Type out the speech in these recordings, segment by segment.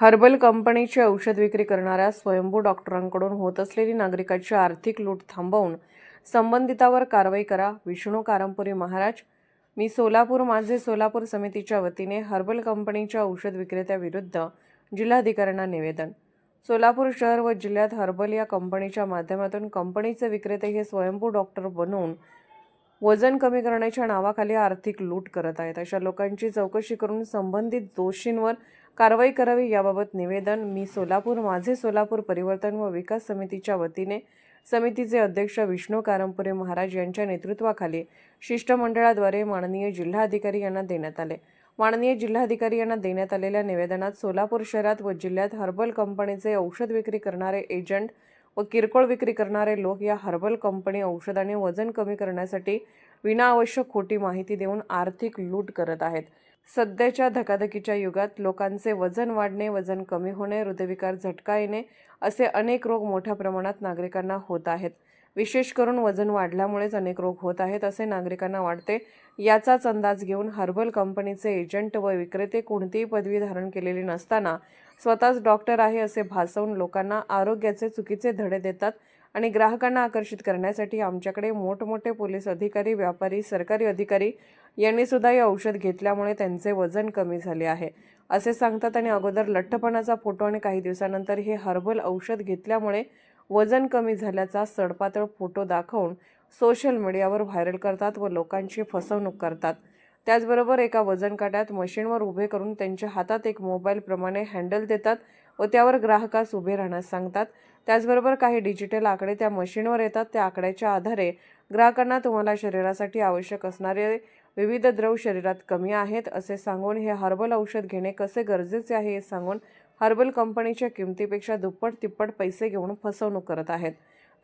Herbal कंपनीची औषध विक्री करणाऱ्या स्वयंभू डॉक्टरांकडून होत असलेली नागरिकाची आर्थिक लूट थांबवून संबंधितावर कारवाई करा. विष्णू कारंपुरी महाराज. मी सोलापूर माझे सोलापूर समितीच्या वतीने हर्बल कंपनीच्या औषध विक्रेत्याविरुद्ध जिल्हाधिकाऱ्यांना निवेदन. सोलापूर शहर व जिल्ह्यात हर्बल या कंपनीच्या माध्यमातून कंपनीचे विक्रेते हे स्वयंभू डॉक्टर बनवून वजन कमी करण्याच्या नावाखाली आर्थिक लूट करत आहेत. अशा लोकांची चौकशी करून संबंधित दोषींवर कारवाई करावी याबाबत निवेदन मी सोलापूर माझे सोलापूर परिवर्तन व विकास समितीच्या वतीने समितीचे अध्यक्ष विष्णू कारंपुरे महाराज यांच्या नेतृत्वाखाली शिष्टमंडळाद्वारे माननीय जिल्हाधिकारी यांना देण्यात आले. माननीय जिल्हाधिकारी यांना देण्यात आलेल्या निवेदनात सोलापूर शहरात व जिल्ह्यात हर्बल कंपनीचे औषध विक्री करणारे एजंट व किरकोळ विक्री करणारे लोक या हर्बल कंपनी औषधाने वजन कमी करण्यासाठी विनाआवश्यक खोटी माहिती देऊन आर्थिक लूट करत आहेत. सध्याच्या धकाधकीच्या युगात लोकांचे वजन वाढणे वजन कमी होणे हृदयविकार झटका येणे असे अनेक रोग मोठ्या प्रमाणात नागरिकांना होत आहेत. विशेष करून वजन वाढल्यामुळेच अनेक रोग होत आहेत असे नागरिकांना वाटते. याचाच अंदाज घेऊन हर्बल कंपनीचे एजंट व विक्रेते कोणतीही पदवी धारण केलेली नसताना स्वतःच डॉक्टर आहे असे भासवून लोकांना आरोग्याचे चुकीचे धडे देतात आणि ग्राहकांना आकर्षित करण्यासाठी आमच्याकडे मोठमोठे पोलीस अधिकारी व्यापारी सरकारी अधिकारी यांनीसुद्धा हे औषध घेतल्यामुळे त्यांचे वजन कमी झाले आहे. असे सांगतात आणि अगोदर लठ्ठपणाचा फोटो आणि काही दिवसानंतर हे हर्बल औषध घेतल्यामुळे वजन कमी झाल्याचा सडपातळ फोटो दाखवून सोशल मीडियावर व्हायरल करतात व लोकांची फसवणूक करतात. त्याचबरोबर एका वजन काट्यात मशीनवर उभे करून त्यांच्या हातात एक मोबाईलप्रमाणे हँडल देतात व त्यावर ग्राहकास उभे राहण्यास सांगतात. त्याचबरोबर काही डिजिटल आकडे त्या मशीनवर येतात. त्या आकड्याच्या आधारे ग्राहकांना तुम्हाला शरीरासाठी आवश्यक असणारे विविध द्रव शरीरात कमी आहेत असे सांगून हे हर्बल औषध घेणे कसे गरजेचे आहे हे सांगून हर्बल कंपनीच्या किमतीपेक्षा दुप्पट तिप्पट पैसे घेऊन फसवणूक करत आहेत.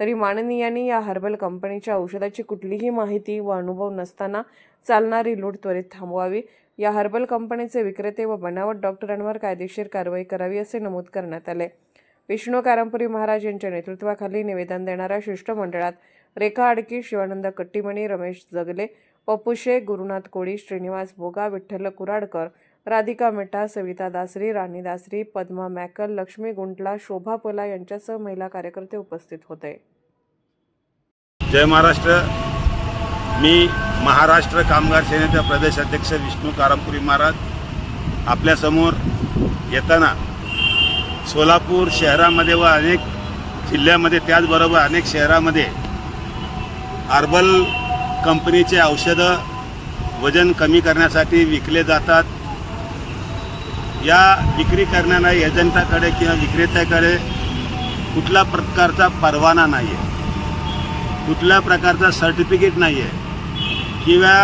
तरी माननीयांनी या हर्बल कंपनीच्या औषधाची कुठलीही माहिती व अनुभव नसताना चालणारी लूट त्वरित थांबवावी. या हर्बल कंपनीचे विक्रेते व बनावट डॉक्टरांवर कायदेशीर कारवाई करावी असे नमूद करण्यात आले. विष्णू कारंपुरी महाराज यांच्या नेतृत्वाखाली निवेदन देणाऱ्या शिष्टमंडळात रेखा आडकी शिवानंद कट्टीमणी रमेश जगले पप्पू गुरुनाथ कोळी श्रीनिवास बोगा विठ्ठल कुराडकर राधिका मेटा सविता दासरी राणी दासरी पद्मा मॅकल लक्ष्मी गुंटला शोभा पोला यांच्यासह महिला कार्यकर्ते उपस्थित होते. जय महाराष्ट्र. मी महाराष्ट्र कामगार सेनेचा प्रदेश अध्यक्ष विष्णू कारंपुरी महाराज. आपल्यासमोर येताना सोलापूर शहरामध्ये व अनेक जिल्ह्यामध्ये त्याचबरोबर अनेक शहरामध्ये अर्बल कंपनीचे औषधं वजन कमी करण्यासाठी विकले जातात. या विक्री करणाऱ्या एजंटाकडे किंवा विक्रेत्याकडे कुठल्या प्रकारचा परवाना नाही आहे कुठल्या प्रकारचा सर्टिफिकेट नाही आहे किंवा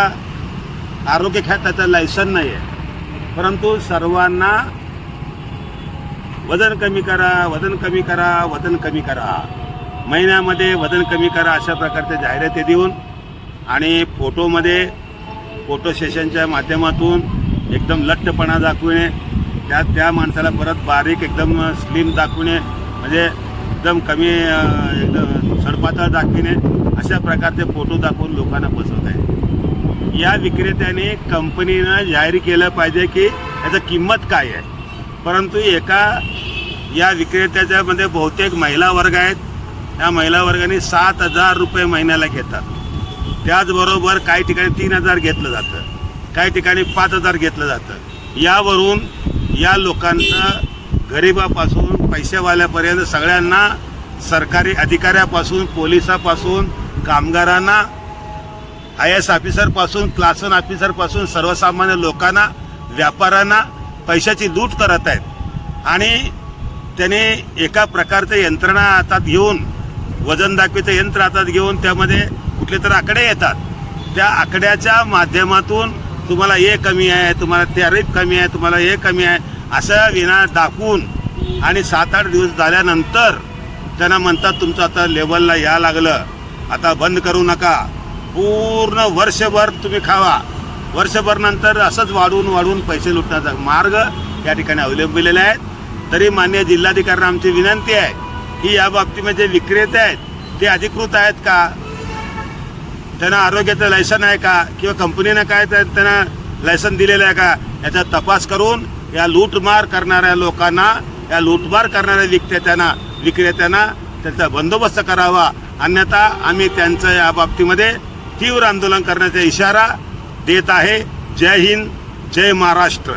आरोग्य खात्याचं लायसन नाही आहे परंतु सर्वांना वजन कमी करा वजन कमी करा वजन कमी करा. महिन्यामध्ये वजन कमी करा अशा प्रकारच्या जाहिराती देऊन आणि फोटोमध्ये फोटो सेशनच्या माध्यमातून एकदम लठ्ठपणा दाखविणे त्या त्या माणसाला परत बारीक एकदम स्लिम दाखविणे म्हणजे एकदम कमी एकदम सडपातळ दाखविणे अशा प्रकारचे फोटो दाखवून लोकांना बसवत आहे या विक्रेत्याने कंपनीनं जाहीर केलं पाहिजे की याचं किंमत काय आहे? परंतु एका या विक्रेत्याच्यामध्ये बहुतेक महिला वर्ग आहेत. त्या महिला वर्गाने सात हजार रुपये महिन्याला घेतात. त्याचबरोबर काही ठिकाणी तीन हजार घेतलं जातं. काही ठिकाणी पाच हजार घेतलं जातं. यावरून या लोकांचं गरिबापासून पैसेवाल्यापर्यंत सगळ्यांना सरकारी अधिकाऱ्यापासून पोलिसापासून कामगारांना आय एस ऑफिसरपासून क्लासन ऑफिसरपासून सर्वसामान्य लोकांना व्यापाऱ्यांना पैशाची लूट करत आहेत. आणि त्याने एका प्रकारचं यंत्रणा हातात घेऊन वजन दाखवीचं यंत्र हातात घेऊन त्यामध्ये कुठले तर आकडे येतात. त्या आकड्याच्या माध्यमातून तुम्हाला हे कमी आहे तुम्हाला टॅरिफ कमी आहे तुम्हाला हे कमी आहे असं विना दाखवून आणि सात आठ दिवस झाल्यानंतर त्यांना म्हणतात तुमचं आता लेवलला या लागलं. आता बंद करू नका. पूर्ण वर्षभर तुम्ही खावा. वर्षभर नंतर असंच वाढवून वाढवून पैसे लुटण्याचा मार्ग या ठिकाणी अवलंबिलेले आहेत तरी मान्य जिल्हाधिकाऱ्यांना आमची विनंती आहे की या बाबतीमध्ये जे विक्रेते आहेत ते अधिकृत आहेत का? त्यांना आरोग्याचं लायसन आहे का? किंवा कंपनीनं काय त्यांना लायसन दिलेलं आहे का? याचा तपास करून या लूटमार करणाऱ्या लोकांना या लूटमार करणाऱ्या विक्रेत्यांना विक्रेत्यांना त्याचा बंदोबस्त करावा. अन्यथा आम्ही त्यांचं या बाबतीमध्ये तीव्र आंदोलन करण्याचा इशारा देत आहे. जय हिंद जय महाराष्ट्र.